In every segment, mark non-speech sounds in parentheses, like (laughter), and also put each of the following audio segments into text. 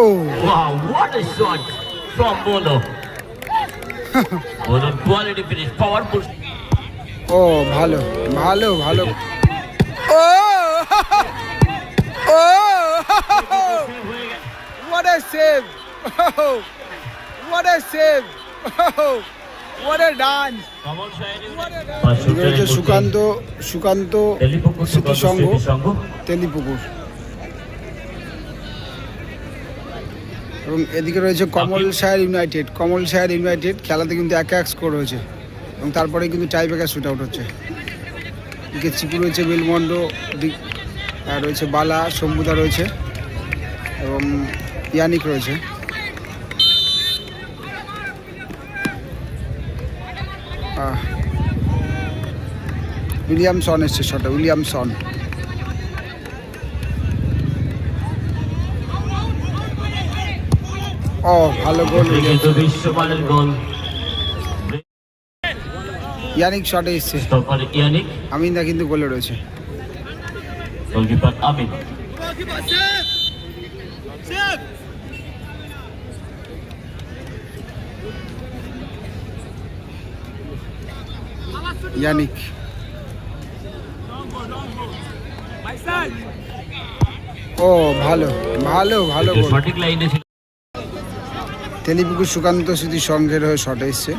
Oh, Wow, what a shot from Bolo. Bolo quality finish, powerful. oh, ভালো ভালো ভালো ও (laughs) ও (laughs) what a save (laughs) what a save Sukanta Sukanta Telipukur স্মৃতি সংঘ তেলিপুকুর। এবং এদিকে রয়েছে Kamal share United Kamal share United খেলাতে কিন্তু এক এক স্কোর হয়েছে এবং তারপরে কিন্তু টাই ব্রেকার শুট আউট হচ্ছে। এদিকে চিকু রয়েছে বেলমন্ড আর রয়েছে বালা শম্ভুদা রয়েছে। এবং ইয়ানিক রয়েছে। উইলিয়ামসন এসছে শটে উইলিয়ামসন। ও ভালো গোল কিন্তু বিশ্বমানের গোল। ইয়ানিক শটে এসছে। Stopper Yannic. আমিন্দা কিন্তু গোলে রয়েছে। গোলকিপার আমিন। ইয়ানিক ও ভালো ভালো ভালো সঠিক লাইনে ছিল তেলিপুকুর সুকান্ত স্মৃতি সংঘের হয়ে শটে এসছে।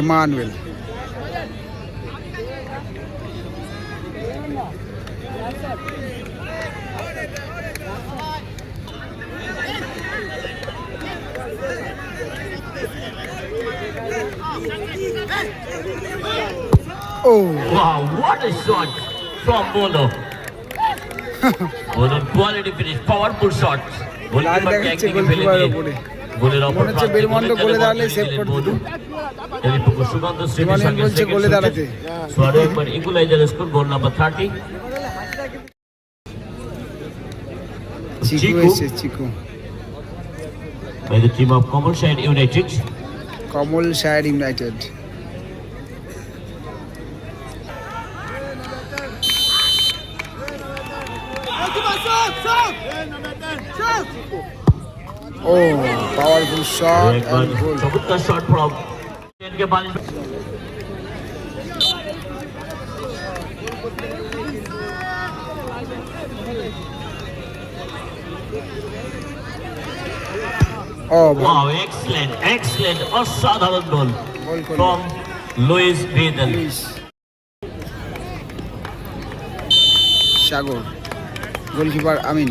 এমানুয়েল। ও Wow, what a shot from Bolo. (laughs) Bolo quality finish, powerful shot. দেখাচ্ছে একদিকে ফেলে দিয়ে ওপরে গোলের অপর মনে হচ্ছে প্রান্তে বেলমন্ড গোলের গোলে জালে দাঁড়ালে বল save দিলেন করে বধু। দিত। তেলিপুকুর সুকান্ত স্মৃতি ইমানুয়েল সঙ্গে বলছে second গোলে shooting. দাঁড়াতে। সোয়ারে একবার equalizer score, goal number 30. চিকু চিকু এসছে চিকু by the team of Kamal Shahid United. Kamal share united ও পাওয়ারফুল শট এন্ড গোল চমৎকার শট from কে বালিশ ও Wow, excellent, excellent, অসাধারণ গোল from Luis Vidal. Luis Sagar. Goalkeeper Amin.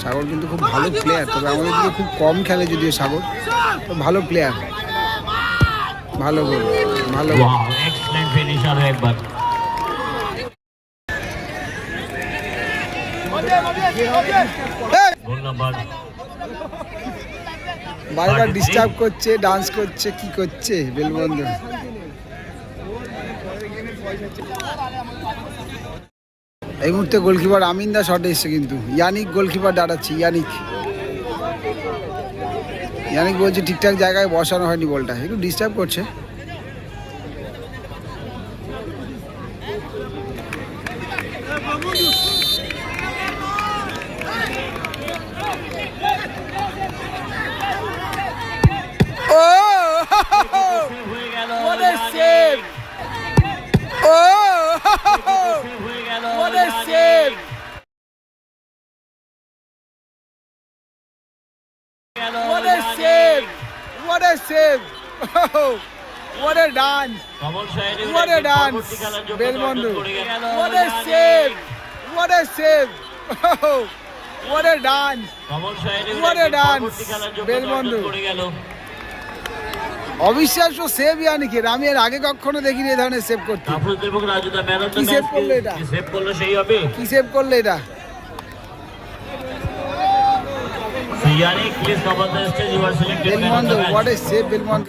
Sagar কিন্তু খুব ভালো প্লেয়ার তবে আমাদের দিকে খুব কম খেলে যদিও সাগর তো ভালো প্লেয়ার ভালো গোল ভালো একবার। বারবার ডিস্টার্ব করছে ডান্স করছে কি করছে বেলবন্ধ? এই মুহূর্তে গোলকিপার আমিনদা শটে এসছে কিন্তু। ইয়ানিক গোলকিপার দাঁড়াচ্ছে ইয়ানিক। ইয়ানিক বলছে ঠিকঠাক জায়গায় বসানো হয়নি বলটা। একটু ডিস্টার্ব করছে। ও (laughs) হয়ে গেল What a save! What a save! What a save! What a dance! What a dance! বেলবন্ধু What a save! What a save! What a dance! What a dance! বেলবন্ধু। অবিশ্বাস্য সেভ ইয়ানিকের আমি এর আগে কখনো দেখিনি এই ধরনের সেভ করতে কি save করল এটা? কি সেভ করল সেই হবে কি সেভ করলে এটা Yannick, please cover the stage. You are selected. Belmondo, what is safe Belmondo?